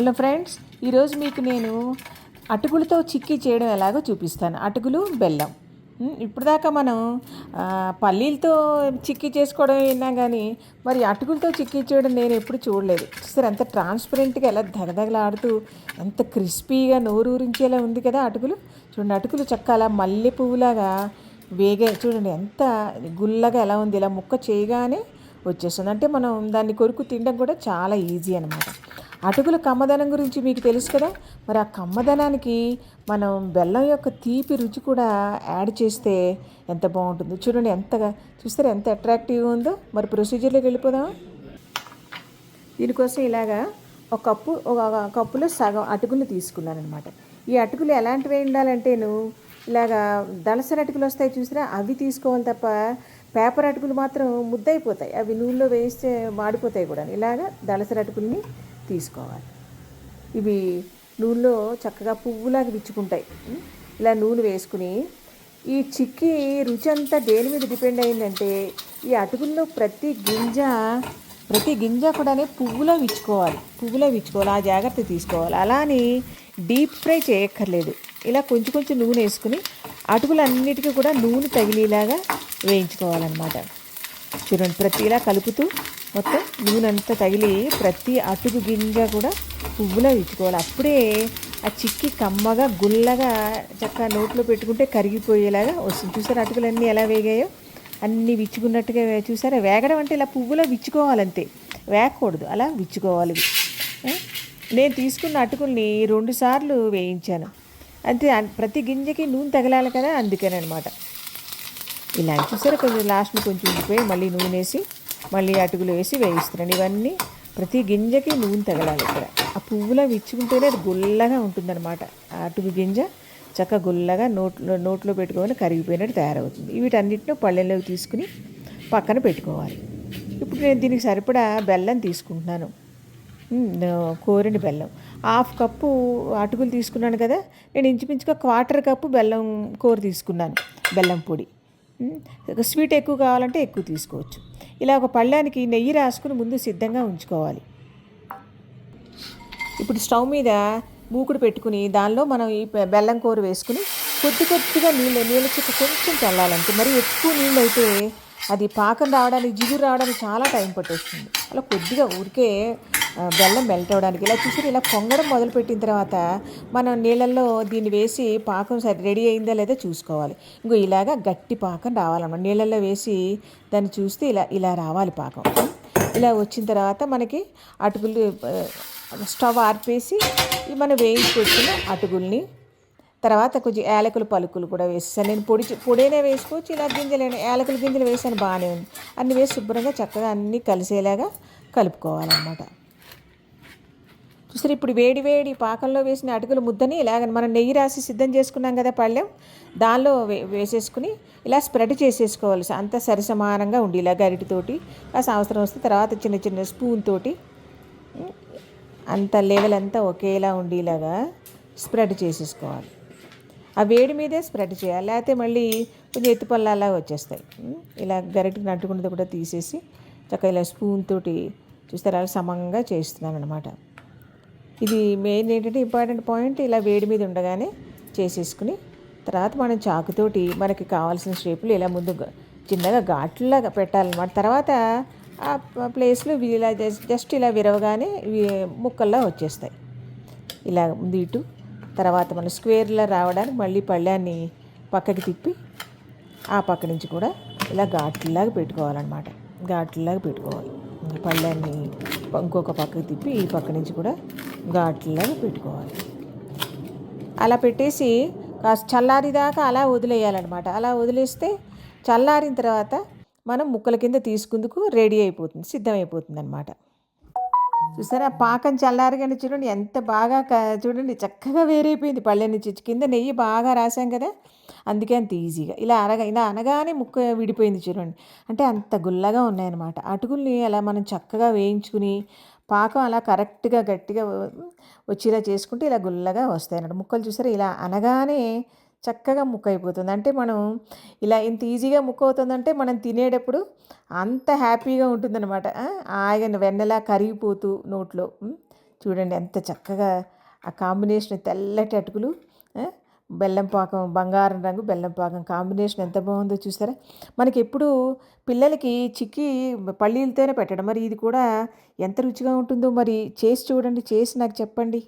Hello friends ఈరోజు మీకు నేను అటుకులతో చిక్కీ చేయడం ఎలాగో చూపిస్తాను. అటుకులు బెల్లం. ఇప్పుడు దాకా మనం పల్లీలతో చిక్కీ చేసుకోవడం విన్నా కానీ మరి అటుకులతో చిక్కీ చేయడం నేను ఎప్పుడు చూడలేదు. సరే ఎంత ట్రాన్స్పరెంట్గా ఎలా దగదగలాడుతూ ఎంత క్రిస్పీగా నోరూరించేలా ఉంది కదా అటుకులు. చూడండి అటుకులు చక్క అలా మల్లె పువ్వులాగా వేగే చూడండి ఎంత గుల్లగా ఎలా ఉంది ఇలా ముక్క చేయగానే వచ్చేస్తుంది. అంటే మనం దాన్ని కొరుకు తినడం కూడా చాలా ఈజీ అనమాట అటుకుల కమ్మదనం గురించి మీకు తెలుసు కదా? మరి ఆ కమ్మదనానికి మనం బెల్లం యొక్క తీపి రుచి కూడా యాడ్ చేస్తే ఎంత బాగుంటుందో. చూడండి ఎంతగా చూస్తారా ఎంత అట్రాక్టివ్గా ఉందో? మరి ప్రొసీజర్లోకి వెళ్ళిపోదాం దీనికోసం ఇలాగా ఒక కప్పు ఒక కప్పులో సగం అటుకులు తీసుకున్నాను అనమాట ఈ అటుకులు ఎలాంటివి ఉండాలంటేను ఇలాగా దళసరి అటుకులు వస్తాయి చూసినా అవి తీసుకోవాలి తప్ప పేపర్ అటుకులు మాత్రం ముద్దయిపోతాయి. అవి నూనెలో వేస్తే మాడిపోతాయి కూడా ఇలాగా దళసరి అటుకుల్ని తీసుకోవాలి. ఇవి నూనెలో చక్కగా పువ్వులాగా విచ్చుకుంటాయి. ఇలా నూనె వేసుకుని ఈ చిక్కి రుచి అంతా దేని మీద డిపెండ్ అయిందంటే ఈ అటుకుల్లో ప్రతి గింజ ప్రతి గింజ కూడా పువ్వులో విచ్చుకోవాలి. పువ్వులో విచ్చుకోవాలి ఆ జాగ్రత్త తీసుకోవాలి. అలా అని డీప్ ఫ్రై చేయక్కర్లేదు. ఇలా కొంచెం కొంచెం నూనె వేసుకుని అటుకులన్నిటికీ కూడా నూనె తగిలేలాగా వేయించుకోవాలన్నమాట. చూడండి ప్రతి ఇలా కలుపుతూ మొత్తం నూనె అంతా తగిలి ప్రతి అటుకు గింజ కూడా పువ్వులా విచ్చుకోవాలి అప్పుడే ఆ చిక్కి కమ్మగా గుల్లగా చక్కగా నోట్లో పెట్టుకుంటే కరిగిపోయేలాగా వస్తుంది. చూసారా అటుకులన్నీ ఎలా వేగాయో? అన్నీ విచ్చుకున్నట్టుగా చూసారా? వేగడం అంటే ఇలా పువ్వులో విచ్చుకోవాలంతే. వేగకూడదు అలా విచ్చుకోవాలి. ఇవి. నేను తీసుకున్న అటుకుల్ని రెండు సార్లు వేయించాను. అంతే ప్రతి గింజకి నూనె తగలాలి కదా అందుకేనమాట ఇలా చూసారా? కొంచెం లాస్ట్ని కొంచెం ఉండిపోయి మళ్ళీ నూనె వేసి మళ్ళీ అటుకులు వేసి వేయిస్తున్నాను ఇవన్నీ ప్రతి గింజకి నూనె తగలాలి ఇక్కడ. ఆ పువ్వులా విచ్చుకుంటేనే అది గుల్లగా ఉంటుందన్నమాట. ఆ అటుకు గింజ చక్క గుల్లగా నోట్లో నోట్లో పెట్టుకోవాలి కరిగిపోయినట్టు తయారవుతుంది. వీటన్నిటిని పళ్ళెంలోకి తీసుకుని పక్కన పెట్టుకోవాలి. ఇప్పుడు నేను దీనికి సరిపడా బెల్లం తీసుకుంటున్నాను. కోరిని కోరిన బెల్లం. హాఫ్ కప్పు అటుకులు తీసుకున్నాను కదా నేను ఇంచుమించుగా క్వార్టర్ కప్పు బెల్లం కూర తీసుకున్నాను బెల్లం పొడి. స్వీట్ ఎక్కువ కావాలంటే ఎక్కువ తీసుకోవచ్చు. ఇలా ఒక పళ్ళానికి నెయ్యి రాసుకుని ముందు సిద్ధంగా ఉంచుకోవాలి. ఇప్పుడు స్టవ్ మీద మూకుడు పెట్టుకుని దానిలో మనం ఈ బెల్లం కూర వేసుకుని కొద్ది కొద్దిగా నీళ్ళు నీళ్ళ చుక్క కొంచెం చల్లాలంటే మరి ఎక్కువ నీళ్ళు అయితే అది పాకం రావడానికి జిగురు రావడానికి చాలా టైం పట్టేస్తుంది. అలా కొద్దిగా ఊరికే బెల్లం మెల్ట్ అవ్వడానికి ఇలా చూసి ఇలా పొంగడం మొదలుపెట్టిన తర్వాత మనం నీళ్ళల్లో దీన్ని వేసి పాకం సరి రెడీ అయిందా లేదా చూసుకోవాలి. ఇంకో ఇలాగా గట్టి పాకం రావాలన్నమాట. నీళ్ళల్లో వేసి దాన్ని చూస్తే ఇలా ఇలా రావాలి పాకం. ఇలా వచ్చిన తర్వాత మనకి అటుకులు స్టవ్ ఆర్పేసి మనం వేయించి పెట్టుకున్న అటుకుల్ని తర్వాత కొంచెం యాలకుల పలుకులు కూడా వేసేసాను. నేను పొడి పొడైనా వేసుకోవచ్చు ఇలా గింజలు యాలకుల గింజలు వేసాను బాగానే ఉంది. అన్ని వేసి శుభ్రంగా చక్కగా అన్నీ కలిసేలాగా కలుపుకోవాలన్నమాట. చూసారు ఇప్పుడు వేడి వేడి పాకంలో వేసిన అటుకుల ముద్దని ఇలాగ మనం నెయ్యి రాసి సిద్ధం చేసుకున్నాం కదా పళ్ళెం దానిలో వే వేసేసుకుని ఇలా స్ప్రెడ్ చేసేసుకోవాలి. అంత సరిసమానంగా ఉండి ఇలా గరిటితోటి కాస్త అవసరం వస్తే తర్వాత చిన్న చిన్న స్పూన్ తోటి అంత లెవెల్ అంతా ఒకేలా ఉండేలాగా స్ప్రెడ్ చేసేసుకోవాలి. ఆ వేడి మీదే స్ప్రెడ్ చేయాలి. లేకపోతే మళ్ళీ కొంచెం ఎత్తుపల్లలా వచ్చేస్తాయి. ఇలా గరిటకి నట్టుకున్నది కూడా తీసేసి చక్కగా ఇలా స్పూన్ తోటి చూస్తారు అలా సమంగా చేస్తున్నాను అనమాట ఇది మెయిన్ ఏంటంటే ఇంపార్టెంట్ పాయింట్ ఇలా వేడి మీద ఉండగానే చేసేసుకుని తర్వాత మనం చాకుతోటి మనకి కావాల్సిన షేపులు ఇలా ముందు చిన్నగా ఘాట్లాగా పెట్టాలన్నమాట. తర్వాత ఆ ప్లేస్లో ఇలా జస్ట్ జస్ట్ ఇలా విరవగానే ముక్కల్లా వచ్చేస్తాయి. ఇలా ముందు ఇటు తర్వాత మన స్క్వేర్లో రావడానికి మళ్ళీ పళ్ళాన్ని పక్కకి తిప్పి ఆ పక్క నుంచి కూడా ఇలా ఘాట్లాగా పెట్టుకోవాలన్నమాట. ఘాట్లాగా పెట్టుకోవాలి. పళ్ళాన్ని ఇంకొక పక్కకి తిప్పి ఈ పక్క నుంచి కూడా ఘాట్లులాగా పెట్టుకోవాలి. అలా పెట్టేసి కాస్త చల్లారిదాకా అలా వదిలేయాలన్నమాట. అలా వదిలేస్తే చల్లారిన తర్వాత మనం ముక్కల కింద తీసుకుందుకు రెడీ అయిపోతుంది సిద్ధమైపోతుంది అనమాట చూసారా? పాకం చల్లారగానే చూడండి ఎంత బాగా చూడండి చక్కగా వేరైపోయింది పళ్ళె నుంచి. కింద నెయ్యి బాగా రాసాం కదా? అందుకే అంత ఈజీగా. ఇలా అనగా ఇలా అనగానే ముక్క విడిపోయింది చూడండి. అంటే అంత గుల్లగా ఉన్నాయన్నమాట. అటుకుల్ని అలా మనం చక్కగా వేయించుకుని పాకం అలా కరెక్ట్గా గట్టిగా వచ్చేలా చేసుకుంటే ఇలా గుల్లగా వస్తాయి అన్నమాట ముక్కలు చూసారా? ఇలా అనగానే చక్కగా ముక్క అయిపోతుంది అంటే మనం ఇలా ఇంత ఈజీగా ముక్క అవుతుందంటే మనం తినేటప్పుడు అంత హ్యాపీగా ఉంటుందన్నమాట. ఆయన వెన్నెలా కరిగిపోతూ నోట్లో. చూడండి ఎంత చక్కగా ఆ కాంబినేషన్ తెల్లటి అటుకులు బెల్లం పాకం బంగారం రంగు బెల్లం పాకం కాంబినేషన్ ఎంత బాగుందో చూసారా? మనకి ఎప్పుడు పిల్లలకి చిక్కి పల్లీలతోనే పెట్టడం. మరి ఇది కూడా ఎంత రుచిగా ఉంటుందో మరి చేసి చూడండి చేసి నాకు చెప్పండి.